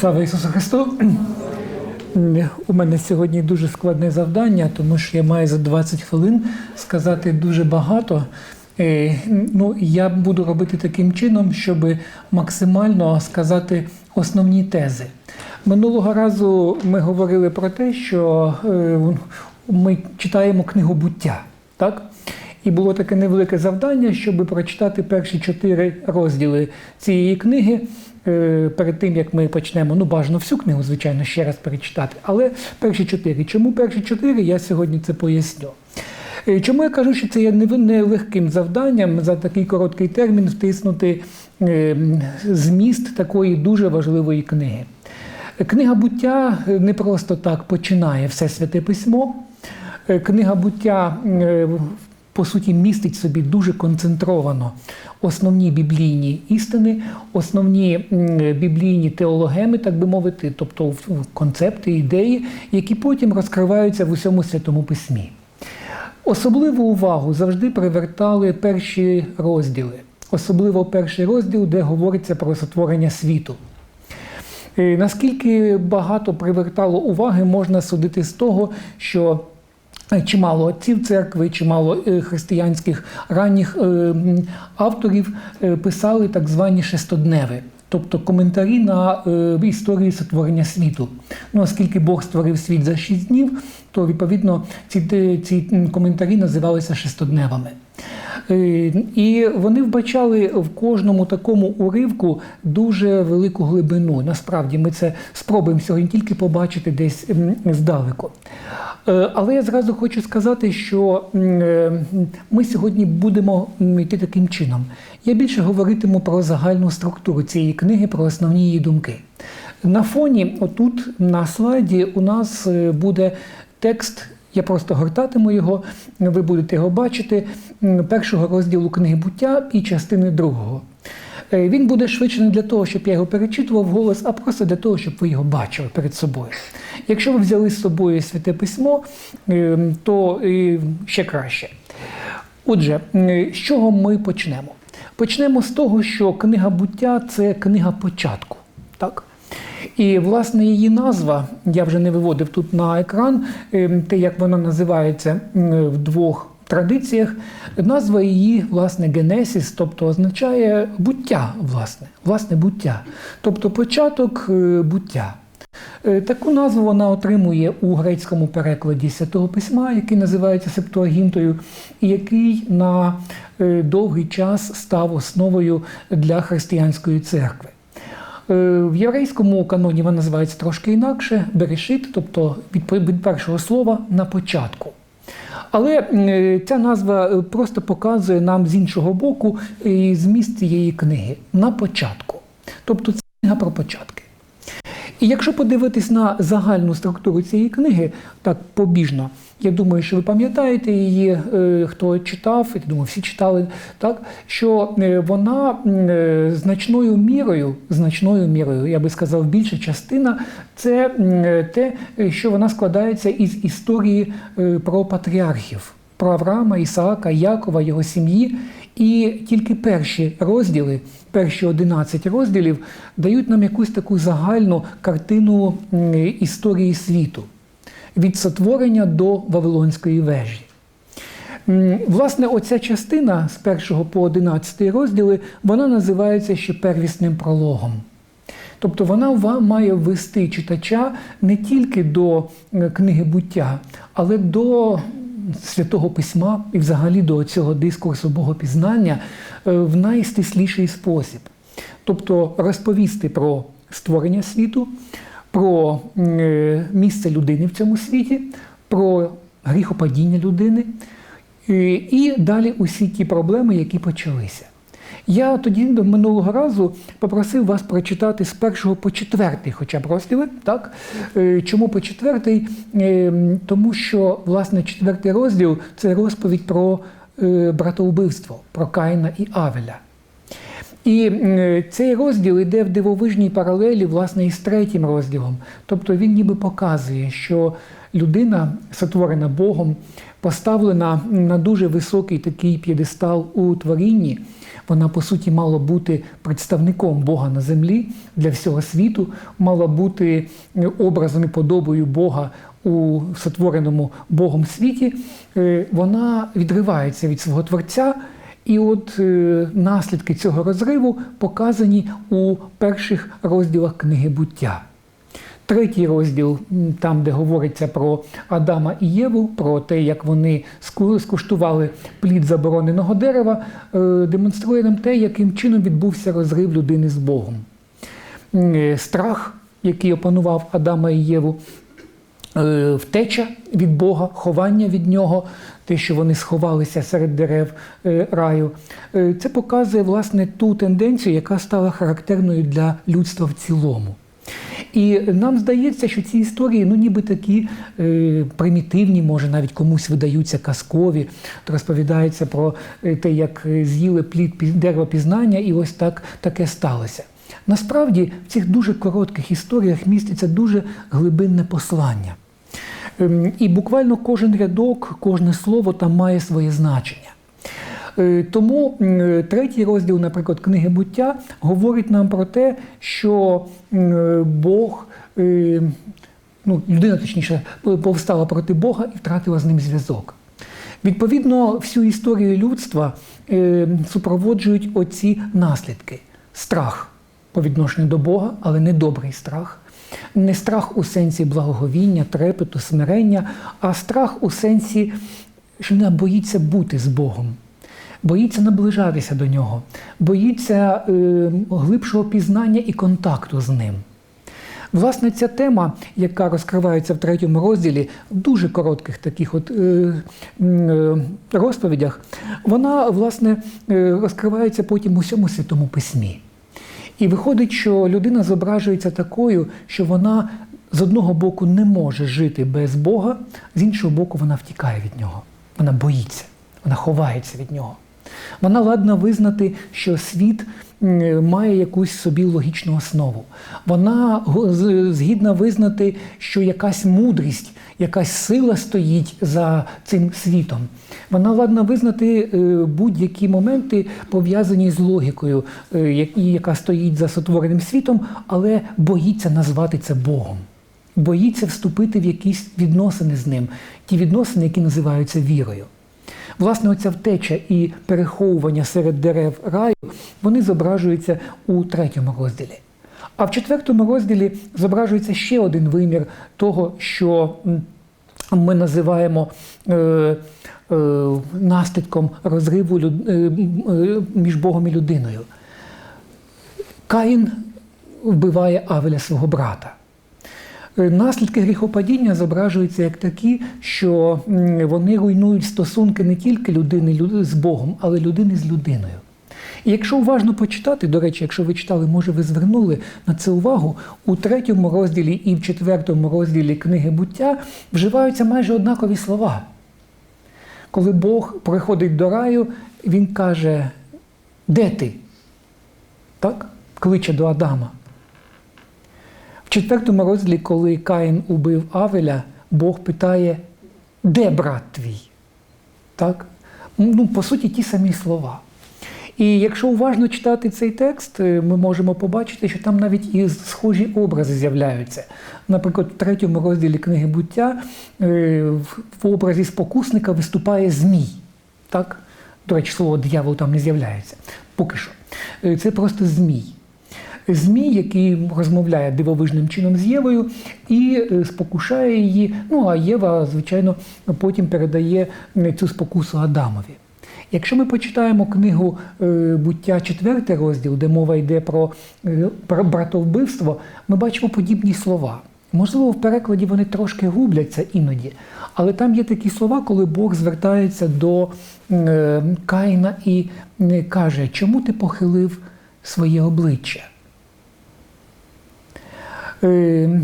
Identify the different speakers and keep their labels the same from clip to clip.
Speaker 1: Слава Ісусу Христу! У мене сьогодні дуже складне завдання, тому що я маю за 20 хвилин сказати дуже багато. Е, Ну, я буду робити таким чином, щоб максимально сказати основні тези. Минулого разу ми говорили про те, що е, ми читаємо книгу буття. Так? І було таке невелике завдання, щоб прочитати перші чотири розділи цієї книги. Е, Перед тим як ми почнемо, ну бажано всю книгу, звичайно, ще раз перечитати. Але перші чотири. Чому перші чотири? Я сьогодні це поясню. Е, Чому я кажу, що це є нелегким завданням за такий короткий термін втиснути е, зміст такої дуже важливої книги? Книга буття не просто так починає все святе письмо. Книга буття по суті містить собі дуже концентровано основні біблійні істини, основні біблійні теологеми, так би мовити, тобто концепти, ідеї, які потім розкриваються в усьому святому письмі. Особливу увагу завжди привертали перші розділи, особливо перший розділ, де говориться про сотворення світу. Е, Наскільки багато привертало уваги, можна судити з того, що чимало отців церкви, чимало е, християнських ранніх е, авторів е, писали так звані шестодневи. Тобто коментарі на е, історію сотворення світу. Ну, оскільки Бог створив світ за шість днів, то відповідно ці, ці коментарі називалися шестодневами. Е, І вони вбачали в кожному такому уривку дуже велику глибину. Насправді ми це спробуємо сьогодні тільки побачити десь здалеку. Е, Але я зразу хочу сказати, що е, ми сьогодні будемо йти таким чином. Я більше говоритиму про загальну структуру цієї книги, про основні її думки. На фоні, отут на слайді, у нас буде текст. Я просто гортатиму його, ви будете його бачити, першого розділу книги буття і частини другого. Е, Він буде швидше не для того, щоб я його перечитував голос, а просто для того, щоб ви його бачили перед собою. Якщо ви взяли з собою святе письмо, е, то е, ще краще. Отже, е, з чого ми почнемо? Почнемо з того, що книга буття це книга початку. Так? І власне її назва, я вже не виводив тут на екран, е, те, як вона називається в двох традиціях, назва її, власне, генесіс, тобто означає буття, власне, власне буття, тобто початок е, буття. Е, Таку назву вона отримує у грецькому перекладі святого письма, який називається Септуагінтою, і який на е, довгий час став основою для християнської церкви. Е, В єврейському каноні вона називається трошки інакше берешит, тобто від, першого слова на початку. Але е, ця назва е, просто показує нам з іншого боку зміст цієї книги на початку. Тобто це книга про початки. І якщо подивитись на загальну структуру цієї книги, так побіжно, я думаю, що ви пам'ятаєте її, е, хто читав, я думаю, всі читали, так, що е, вона е, значною мірою, значною мірою, я би сказав, більша частина, це те, що вона складається із історії про патріархів, про Авраама, Ісаака, Якова, його сім'ї. І тільки перші розділи, перші 11 розділів дають нам якусь таку загальну картину історії світу від сотворення до Вавилонської вежі. Власне, оця частина з 1 по 11 розділи вона називається ще первісним прологом. Тобто вона ва- має ввести читача не тільки до е, книги буття, але до святого письма і взагалі до цього дискурсу богопізнання е, в найстисліший спосіб. Тобто розповісти про створення світу, про е, місце людини в цьому світі, про гріхопадіння людини е, і далі усі ті проблеми, які почалися. Я тоді до минулого разу попросив вас прочитати з першого по четвертий, хоча б розділи. Так? Е, Чому по четвертий? Тому що власне четвертий розділ це розповідь про братоубивство, про Каїна і Авеля. І е, цей розділ йде в дивовижній паралелі, власне, із третім розділом. Тобто він ніби показує, що людина, сотворена Богом, поставлена на дуже високий такий п'єдестал у творінні. Вона, по суті, мала бути представником Бога на землі для всього світу, мала бути е, образом і подобою Бога у сотвореному Богом світі. Е, Вона відривається від свого Творця. І от е, наслідки цього розриву показані у перших розділах книги буття. Третій розділ, там, де говориться про Адама і Єву, про те, як вони скуштували плід забороненого дерева, е, демонструє нам те, яким чином відбувся розрив людини з Богом. Е, Страх, який опанував Адама і Єву, втеча від Бога, ховання від нього, те, що вони сховалися серед дерев е, раю. Е, Це показує власне ту тенденцію, яка стала характерною для людства в цілому. І нам здається, що ці історії ну ніби такі е, примітивні, може навіть комусь видаються казкові. То розповідається про е, те, як е, з'їли плід дерева пізнання, і ось так таке сталося. Насправді в цих дуже коротких історіях міститься дуже глибинне послання. Ем, І буквально кожен рядок, кожне слово там має своє значення. Е, Тому е, третій розділ, наприклад, книги буття говорить нам про те, що е, Бог, ну, людина точніше, повстала проти Бога і втратила з ним зв'язок. Відповідно, всю історію людства супроводжують оці наслідки: страх по відношенню до Бога, але не добрий страх. Не страх у сенсі благоговіння, трепету, смирення, а страх у сенсі, що людина боїться бути з Богом, боїться наближатися до нього, боїться е, глибшого пізнання і контакту з ним. Власне, ця тема, яка розкривається в третьому розділі, в дуже коротких таких от е, е, розповідях, вона власне е, розкривається потім у всьому святому письмі. І виходить, що людина зображується такою, що вона з одного боку не може жити без Бога, з іншого боку, вона втікає від нього. Вона боїться, вона ховається від нього. Вона ладна визнати, що світ має якусь собі логічну основу. Вона згідна визнати, що якась мудрість, якась сила стоїть за цим світом. Вона ладна визнати е, будь-які моменти, пов'язані з логікою, е, яка стоїть за сотвореним світом, але боїться назвати це Богом. Боїться вступити в якісь відносини з ним, ті відносини, які називаються вірою. Власне, оця втеча і переховування серед дерев раю, вони зображуються у третьому розділі. А в четвертому розділі зображується ще один вимір того, що ми називаємо е, е, наслідком розриву люд- е, е, між Богом і людиною. Каїн вбиває Авеля свого брата. Наслідки гріхопадіння зображуються як такі, що вони руйнують стосунки не тільки людини з Богом, але людини з людиною. І якщо уважно почитати, до речі, якщо ви читали, може ви звернули на це увагу, у третьому розділі і в четвертому розділі книги буття вживаються майже однакові слова. Коли Бог приходить до раю, він каже: Де ти? Так? Кличе до Адама. В четвертому розділі, коли Каїн убив Авеля, Бог питає, де брат твій? Так? Ну, по суті, ті самі слова. І якщо уважно читати цей текст, е, ми можемо побачити, що там навіть і схожі образи з'являються. Наприклад, в третьому розділі книги буття е, в образі спокусника виступає Змій. Так? До речі, слово диявол там не з'являється. Поки що. Е, Це просто Змій. Змій, який розмовляє дивовижним чином з Євою і е, спокушає її. Ну а Єва, звичайно, потім передає е, цю спокусу Адамові. Якщо ми почитаємо книгу е, буття, четвертий розділ, де мова йде про, про братовбивство, ми бачимо подібні слова. Можливо, в перекладі вони трошки губляться іноді, але там є такі слова, коли Бог звертається до Каїна і каже, чому ти похилив своє обличчя? Е,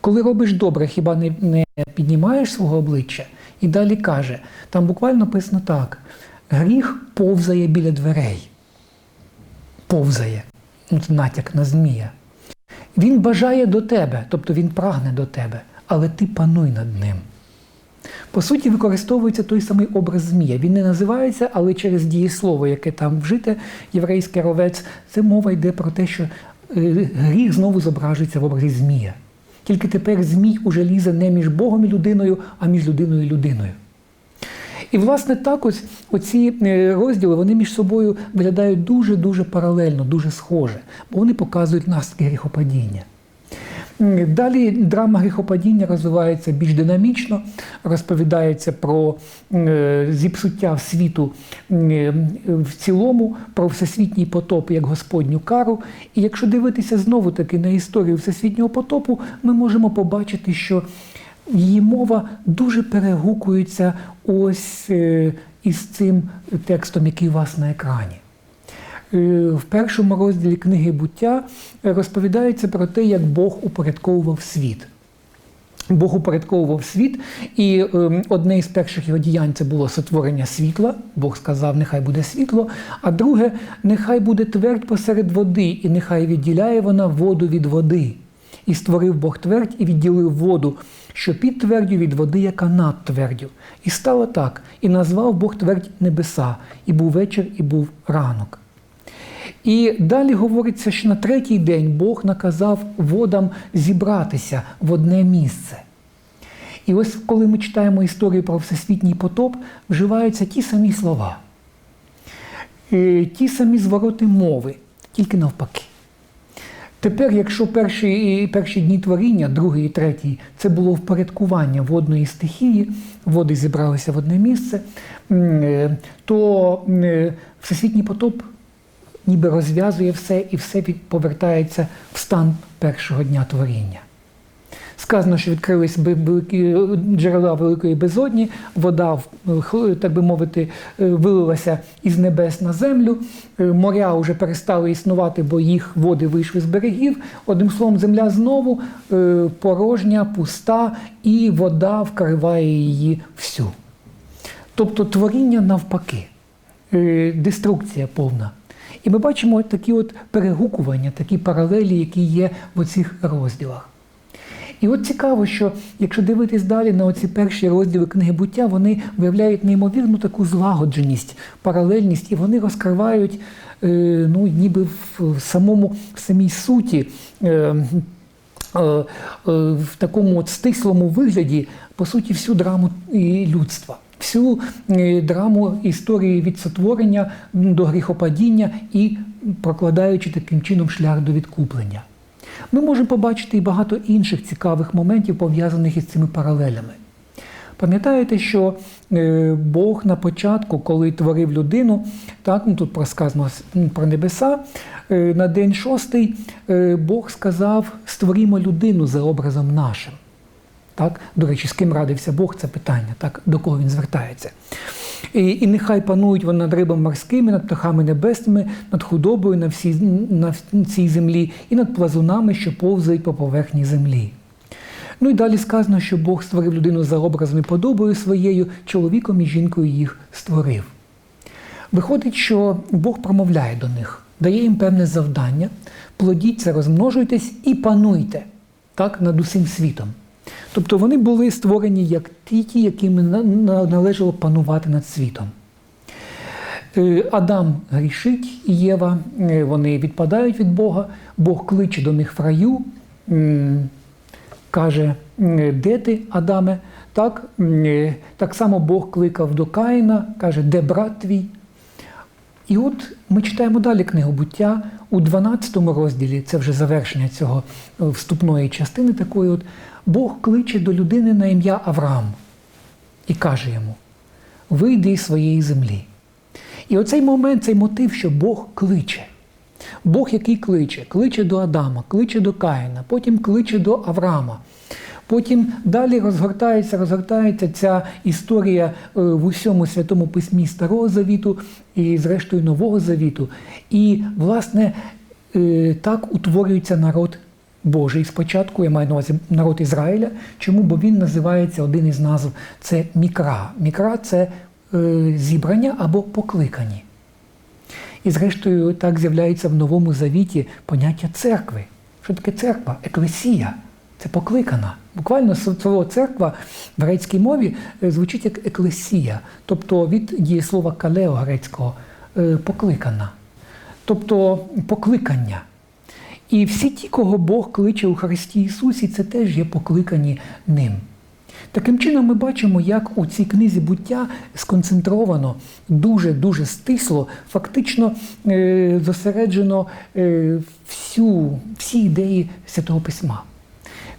Speaker 1: коли робиш добре, хіба не, не піднімаєш свого обличчя? І далі каже, там буквально написано так: гріх повзає біля дверей. повзає, Ну, це натяк на Змія. Він бажає до тебе, тобто він прагне до тебе, але ти пануй над ним. По суті, використовується той самий образ Змія. Він не називається, але через дієслово, яке там вжите, єврейський ровець, це мова йде про те, що гріх знову зображується в образі Змія. Тільки тепер Змій уже лізе не між Богом і людиною, а між людиною і людиною. І, власне, так ось оці е, розділи вони між собою виглядають дуже-дуже паралельно, дуже схоже, бо вони показують наслідки гріхопадіння. Далі драма гріхопадіння розвивається більш динамічно, розповідається про е, зіпсуття світу в цілому, про всесвітній потоп як Господню кару. І якщо дивитися знову таки на історію всесвітнього потопу, ми можемо побачити, що її мова дуже перегукується ось е, із цим текстом, який у вас на екрані. Е, В першому розділі книги буття розповідається про те, як Бог упорядковував світ. Бог упорядковував світ, і е, одне із перших його діянь це було сотворення світла. Бог сказав, нехай буде світло. А друге, нехай буде твердь посеред води, і нехай відділяє вона воду від води. І створив Бог твердь і відділив воду, що під твердю від води, яка над твердю. І стало так, і назвав Бог твердь небеса, і був вечір, і був ранок. І далі говориться, що на третій день Бог наказав водам зібратися в одне місце. І ось коли ми читаємо історію про всесвітній потоп, вживаються ті самі слова, Е, ті самі звороти мови, тільки навпаки. Тепер, якщо перші, перші дні творіння, другий і третій, це було впорядкування водної стихії, води зібралися в одне місце, е, то е, всесвітній потоп ніби розв'язує все і все повертається в стан першого дня творіння. Сказано, що відкрились джерела великої безодні, вода, так би мовити, е, вилилася із небес на землю. Е, Моря вже перестали існувати, бо їх води вийшли з берегів. Одним словом, земля знову е, порожня, пуста, і вода вкриває її всю. Тобто творіння навпаки, деструкція повна. І ми бачимо такі от перегукування, такі паралелі, які є в оцих розділах. І от цікаво, що якщо дивитись далі на оці перші розділи книги буття, вони виявляють неймовірну таку злагодженість, паралельність, і вони розкривають е, ну, ніби в, самому в самій суті. Е, е, в такому от стислому вигляді, по суті, всю драму людства, всю е, драму історії від сотворення до гріхопадіння і прокладаючи таким чином шлях до відкуплення. Ми можемо побачити і багато інших цікавих моментів, пов'язаних із цими паралелями. Пам'ятаєте, що е, Бог на початку, коли творив людину, так, ну тут розказано м, про небеса, е, на день шостий Бог сказав: створімо людину за образом нашим. Так? До речі, з ким радився Бог, це питання, так? до кого він звертається. І, і нехай панують вони над рибами морськими, над птахами небесними, над худобою на, всій, на цій землі і над плазунами, що повзають по поверхні землі. Ну і далі сказано, що Бог створив людину за образом і подобою своєю, чоловіком і жінкою їх створив. Виходить, що Бог промовляє до них, дає їм певне завдання, плодіться, розмножуйтесь і пануйте так, над усім світом. Тобто вони були створені як ті, яким на- на- належало панувати над світом. Е, Адам грішить, Єва, е, вони відпадають від Бога, Бог кличе до них в раю, каже, де ти, Адаме? Так, е, так само Бог кликав до Каїна, каже, де брат твій? І от ми читаємо далі книгу буття у 12 розділі, це вже завершення цього е, вступної частини такої. От Бог кличе до людини на ім'я Авраам і каже йому: вийди із своєї землі. І оцей момент, цей мотив, що Бог кличе. Бог, який кличе, кличе до Адама, кличе до Каїна, потім кличе до Авраама. Потім далі розгортається, розгортається ця історія е, в усьому святому письмі Старого Завіту і, зрештою, Нового Завіту. І, власне, е, так утворюється народ Божий спочатку, я маю на увазі народ Ізраїля. Чому? Бо він називається один із назв це Мікра. Мікра це е, зібрання або покликані. І зрештою так з'являється в Новому Завіті поняття церкви. Що таке церква? Еклесія. Це покликана. Буквально слово церква в грецькій мові е, звучить як еклесія, тобто від дієслова калео грецького е, покликана, тобто покликання. І всі ті, кого Бог кличе у Христі Ісусі, це теж є покликані ним. Таким чином, ми бачимо, як у цій книзі буття сконцентровано дуже-дуже стисло, фактично е, зосереджено всю, всі ідеї Святого Письма.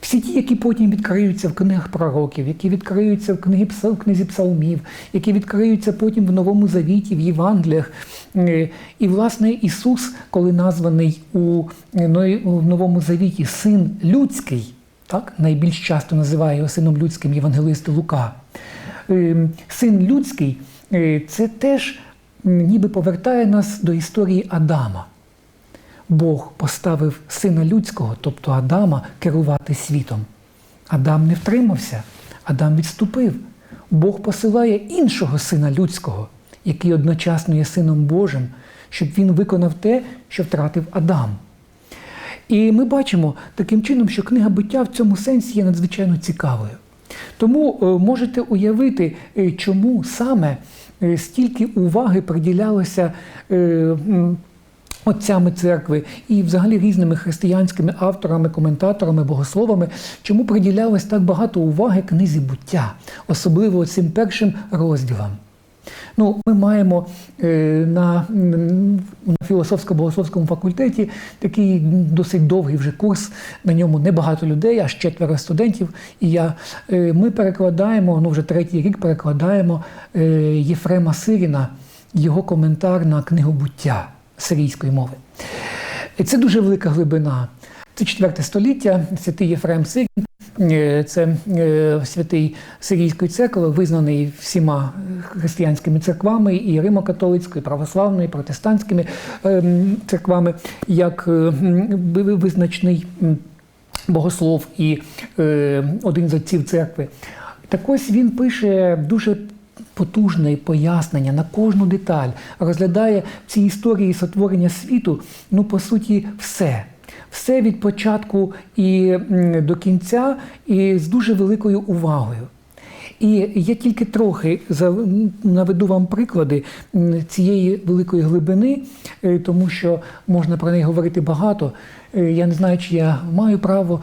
Speaker 1: Всі ті, які потім відкриються в книгах пророків, які відкриються в книгі, в книзі псалмів, які відкриються потім в Новому Завіті, в Євангеліях. Е, І, власне, Ісус, коли названий у е, Новому Завіті Син людський, так, найбільш часто називає його сином людським Євангелист Лука. Е, Син людський це теж ніби повертає нас до історії Адама. Бог поставив сина людського, тобто Адама, керувати світом. Адам не втримався, Адам відступив. Бог посилає іншого сина людського, який одночасно є сином Божим, щоб він виконав те, що втратив Адам. І ми бачимо таким чином, що книга буття в цьому сенсі є надзвичайно цікавою. Тому е, можете уявити, е, чому саме е, стільки уваги приділялося отцями церкви і взагалі різними християнськими авторами, коментаторами, богословами, чому приділялось так багато уваги книзі буття, особливо цим першим розділам. Ну, Ми маємо е, на, на філософсько-богословському факультеті такий досить довгий вже курс, на ньому небагато людей, аж четверо студентів. І я, е, ми перекладаємо, ну вже третій рік перекладаємо е, Єфрема Сиріна, його коментар на книгу буття сирійської мови. І Це дуже велика глибина. Це четверте століття, святий Єфрем Сирін. Е, Це е, святий Сирійської церкви, визнаний всіма християнськими церквами, і Римо-католицькою, і православною, і протестантськими ем, церквами, як е, визначний богослов і е, один з отців церкви. Так ось він пише дуже потужне пояснення на кожну деталь, розглядає в цій історії сотворення світу, ну, по суті, все. Все від початку і до кінця, і з дуже великою увагою. І я тільки трохи наведу вам приклади цієї великої глибини, е, тому що можна про неї говорити багато. Е, Я не знаю, чи я маю право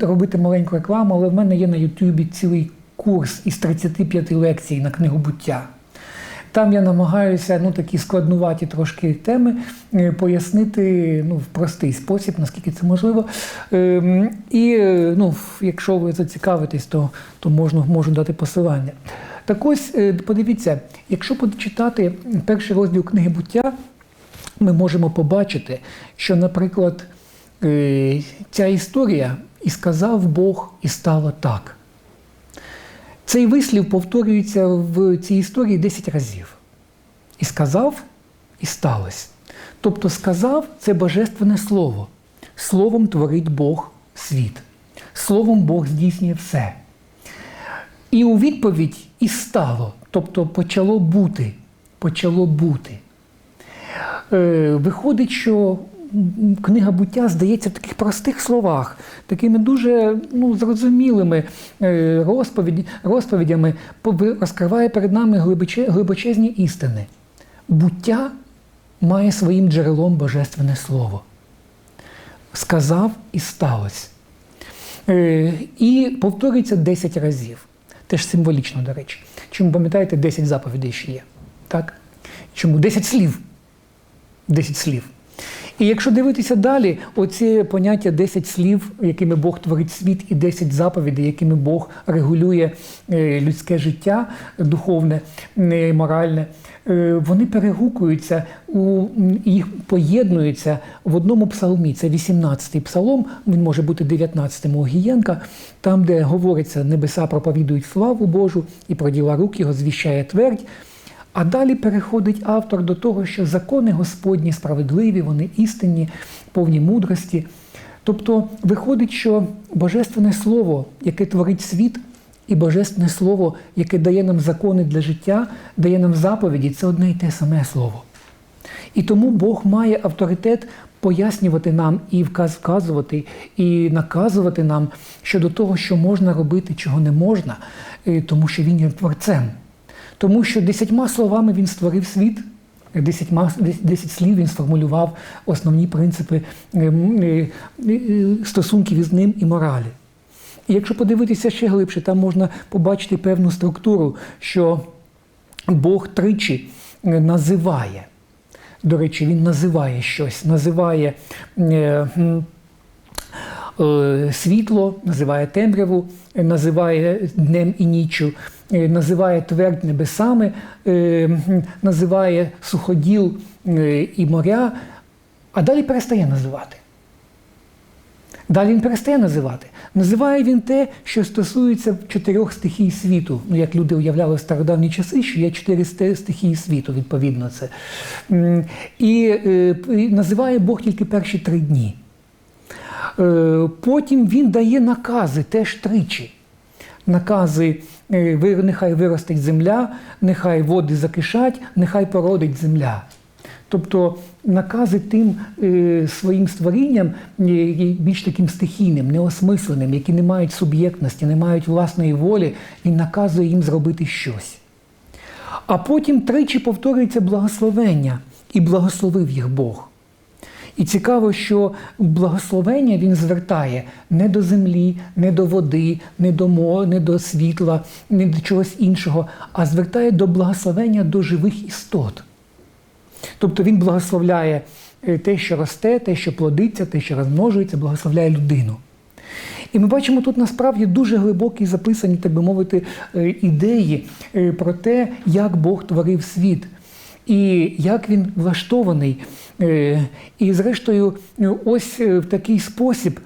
Speaker 1: робити маленьку рекламу, але в мене є на Ютубі цілий курс із 35 лекцій на книгу буття. Там я намагаюся ну, такі складнуваті трошки теми е, пояснити ну, в простий спосіб, наскільки це можливо. Ем, І е, ну, якщо ви зацікавитесь, то, то можна, можу дати посилання. Так ось, е, подивіться, якщо почитати перший розділ книги буття, ми можемо побачити, що, наприклад, ця історія і сказав Бог, і стало так. Цей вислів повторюється в цій історії 10 разів. І сказав, і сталося. Тобто сказав це божественне слово. Словом творить Бог світ. Словом Бог здійснює все. І у відповідь і стало, тобто почало бути. Почало бути. Е, Виходить, що книга буття здається в таких простих словах, такими дуже ну, зрозумілими е, розповіді, розповідями розкриває перед нами глибоче, глибочезні істини. Буття має своїм джерелом Божественне Слово. Сказав і сталося. Е, І повторюється 10 разів. Теж символічно, до речі. Чому пам'ятаєте, 10 заповідей ще є. Так? Чому 10 слів? 10 слів. І якщо дивитися далі, оці поняття 10 слів, якими Бог творить світ, і 10 заповідей, якими Бог регулює е, людське життя духовне, е, моральне, е, вони перегукуються їх поєднуються в одному псалмі. Це 18-й псалом, він може бути 19-м у Гієнка, там, де говориться, небеса проповідують славу Божу, і про діла рук його звіщає твердь. А далі переходить автор до того, що закони Господні справедливі, вони істинні, повні мудрості. Тобто виходить, що Божественне Слово, яке творить світ, і Божественне Слово, яке дає нам закони для життя, дає нам заповіді, це одне й те саме слово. І тому Бог має авторитет пояснювати нам і вказувати, і наказувати нам щодо того, що можна робити, чого не можна, е, тому що він є творцем. Тому що десятьма словами він створив світ, десятьма, десять слів він сформулював основні принципи е, м, е, е, стосунків із ним і моралі. І якщо подивитися ще глибше, там можна побачити певну структуру, що Бог тричі е, називає. До речі, він називає щось, називає е, е, світло, називає темряву, називає днем і ніччю, називає твердь небесами, е, називає суходіл е, і моря, а далі перестає називати. Далі він перестає називати. Називає він те, що стосується чотирьох стихій світу. Ну, як люди уявляли в стародавні часи, що є чотири стихії світу, відповідно це. І е, і називає Бог тільки перші три дні. Е, Потім він дає накази теж тричі. Накази е, нехай виростить земля, нехай води закишать, нехай породить земля. Тобто накази тим е, своїм створінням е, більш таким стихійним, неосмисленим, які не мають суб'єктності, не мають власної волі, він наказує їм зробити щось. А потім тричі повторюється благословення, і благословив їх Бог. І цікаво, що благословення він звертає не до землі, не до води, не до мо, не до світла, не до чогось іншого, а звертає до благословення до живих істот. Тобто він благословляє е, те, що росте, те, що плодиться, те, що розмножується, благословляє людину. І ми бачимо тут насправді дуже глибокі записані, так би мовити, е, ідеї е, про те, як Бог творив світ і як він влаштований. Е, І, зрештою, е, ось е, в такий спосіб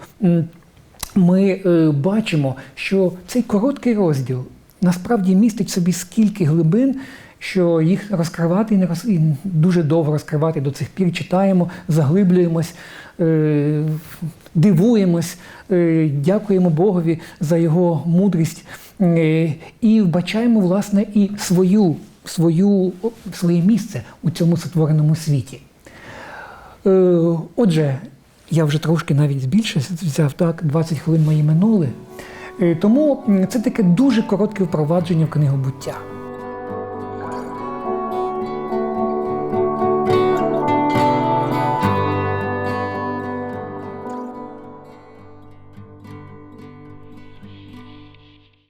Speaker 1: ми бачимо, що цей короткий розділ насправді містить собі скільки глибин, що їх розкривати і не роз... і дуже довго розкривати до цих пір читаємо, заглиблюємось, дивуємось, дякуємо Богові за його мудрість і вбачаємо, власне, і свою, свою, своє місце у цьому сотвореному світі. Е, Отже, я вже трошки навіть збільшився, взяв так, 20 хвилин мої минули. Е, Тому це таке дуже коротке впровадження в книгу буття.